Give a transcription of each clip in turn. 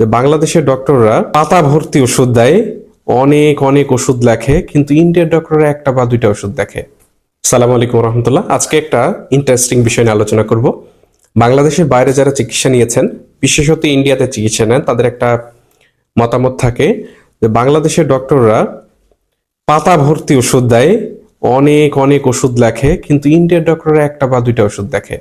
যে বাংলাদেশের ডক্টররা পাতা ভর্তি ওষুধ দেয়, অনেক অনেক ওষুধ লেখে, কিন্তু ইন্ডিয়ার ডক্টররা একটা বা দুইটা ওষুধ দেখে। সালাম আলাইকুম রহমতুল্লাহ আজকে একটা ইন্টারেস্টিং বিষয় নিয়ে আলোচনা করব। বাংলাদেশের বাইরে যারা চিকিৎসা নিয়েছেন, বিশেষত ইন্ডিয়াতে চিকিৎসা নেন, তাদের একটা মতামত থাকে যে বাংলাদেশের ডক্টররা পাতা ভর্তি ওষুধ দেয়, অনেক অনেক ওষুধ লেখে, কিন্তু ইন্ডিয়ার ডক্টররা একটা বা দুইটা ওষুধ দেখে।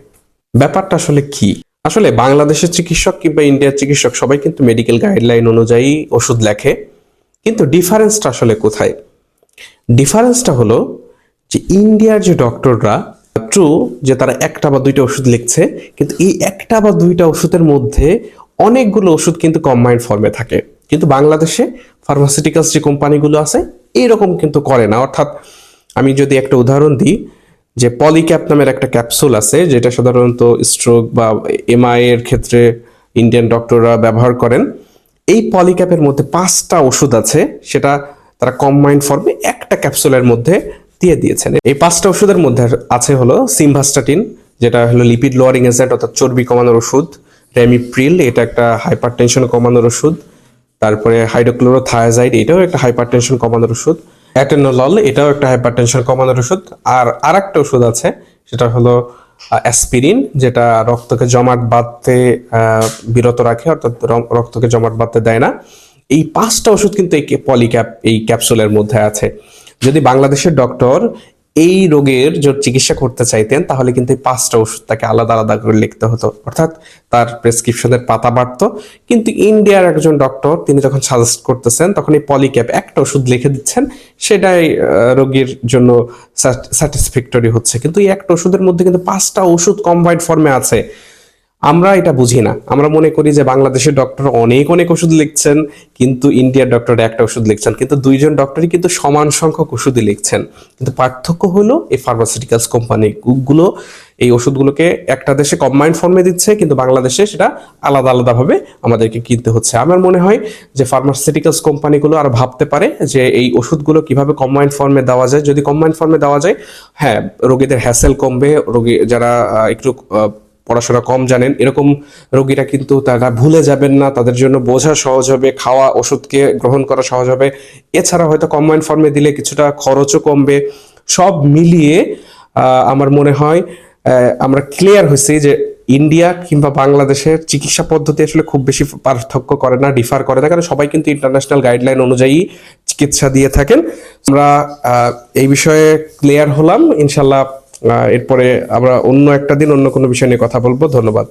ব্যাপারটা আসলে কি? আসলে বাংলাদেশের চিকিৎসক কিংবা ইন্ডিয়ার চিকিৎসক সবাই কিন্তু মেডিকেল গাইডলাইন অনুযায়ী ওষুধ লেখে। কিন্তু ডিফারেন্সটা আসলে কোথায়? ডিফারেন্সটা হলো যে ইন্ডিয়ার যে ডক্টররা ট্রু যে তারা একটা বা দুইটা ওষুধ লিখছে, কিন্তু এই একটা বা দুইটা ওষুধের মধ্যে অনেকগুলো ওষুধ কিন্তু কম্বাইন্ড ফর্মে থাকে। কিন্তু বাংলাদেশে ফার্মাসিউটিক্যালস যে কোম্পানিগুলো আছে এইরকম কিন্তু করে না। অর্থাৎ আমি যদি একটা উদাহরণ দিই যে পলিক্যাপ নামের একটা ক্যাপসুল আছে, যেটা সাধারণত স্ট্রোক বা এমআই এর ক্ষেত্রে ইন্ডিয়ান ডক্টররা ব্যবহার করেন, এই পলিক্যাপের মধ্যে পাঁচটা ওষুধ আছে, সেটা তারা কম্বাইন্ড ফর্মে একটা ক্যাপসুলের মধ্যে দিয়ে দিয়েছেন। এই পাঁচটা ওষুধের মধ্যে আছে হলো সিমভাস্টাটিন যেটা হলো লিপিড লোয়ারিং এজেন্ট অর্থাৎ চর্বি কমানোর ওষুধ রেমিপ্রিল এটা একটা হাইপার টেনশন কমানোর ওষুধ, তারপরে হাইড্রোক্লোরোথায়াজাইড এটাও একটা হাইপার টেনশন কমানোর ওষুধ অ্যাটেনোলল এটাও একটা হাইপার টেনশন কমানোর ওষুধ। আর আরেকটা ওষুধ আছে, সেটা হলো অ্যাসপিরিন যেটা রক্তকে জমাট বাঁধতে বিরত রাখে, অর্থাৎ রক্তকে জমাট বাঁধতে দেয় না। এই পাঁচটা ওষুধ কিন্তু এই পলিক্যাপ এই ক্যাপসুলের মধ্যে আছে। যদি বাংলাদেশের ডক্টর এই রোগের যদি চিকিৎসা করতে চাইতেন, তাহলে কিন্তু এই পাঁচটা ওষুধ তাকে আলাদা আলাদা করে লিখতে হতো। অর্থাৎ তার প্রেসক্রিপশনের পাতা বাড়তো। কিন্তু ইন্ডিয়ার একজন ডক্টর, তিনি যখন সাজেস্ট করতেছেন, তখন এই পলিক্যাপ একটা ওষুধ লিখে দিচ্ছেন, সেটাই রোগীর জন্য স্যাটিসফ্যাক্টরি হচ্ছে। কিন্তু এই একটা ওষুধের মধ্যে কিন্তু পাঁচটা ওষুধ কম্বাইন্ড ফর্মে আছে। আমরা এটা বুঝি না। আমরা মনে করি যে বাংলাদেশের ডক্টর অনেক অনেক ওষুধ লিখছেন, কিন্তু ইন্ডিয়ার ডক্টর একটা ওষুধ লিখছেন, কিন্তু দুইজন ডক্টরই কিন্তু সমান সংখ্যক ওষুধই লিখছেন। কিন্তু পার্থক্য হলো এই ফার্মাসিউটিক্যালস কোম্পানিগুলো এই ওষুধগুলোকে একটা দেশে কম্বাইন্ড ফর্মে দিচ্ছে, কিন্তু বাংলাদেশে সেটা আলাদা আলাদাভাবে আমাদেরকে কিনতে হচ্ছে। আমার মনে হয় যে ফার্মাসিউটিক্যালস কোম্পানিগুলো আর ভাবতে পারে যে এই ওষুধগুলো কীভাবে কম্বাইন্ড ফর্মে দেওয়া যায়। যদি কম্বাইন্ড ফর্মে দেওয়া যায় হ্যাঁ রোগীদের হ্যাসেল কমবে, রোগী যারা একটু পড়াশোনা কম জানেন, এরকম রোগীরা কিন্তু তারা ভুলে যাবেন না, তাদের জন্য বোঝা সহজ হবে, খাওয়া, ওষুধকে গ্রহণ করা সহজ হবে। এছাড়া হয়তো কম্বাইন্ড ফর্মে দিলে কিছুটা খরচও কমবে। সব মিলিয়ে আমার মনে হয় আমরা ক্লিয়ার হয়েছি যে ইন্ডিয়া কিংবা বাংলাদেশের চিকিৎসা পদ্ধতি আসলে খুব বেশি পার্থক্য করে না ডিফার করে না, কারণ সবাই কিন্তু ইন্টারন্যাশনাল গাইডলাইন অনুযায়ী চিকিৎসা দিয়ে থাকেন। আমরা এই বিষয়ে ক্লিয়ার হলাম। ইনশাল্লাহ এরপরে আমরা অন্য একটা দিন অন্য কোনো বিষয় নিয়ে কথা বলব। ধন্যবাদ।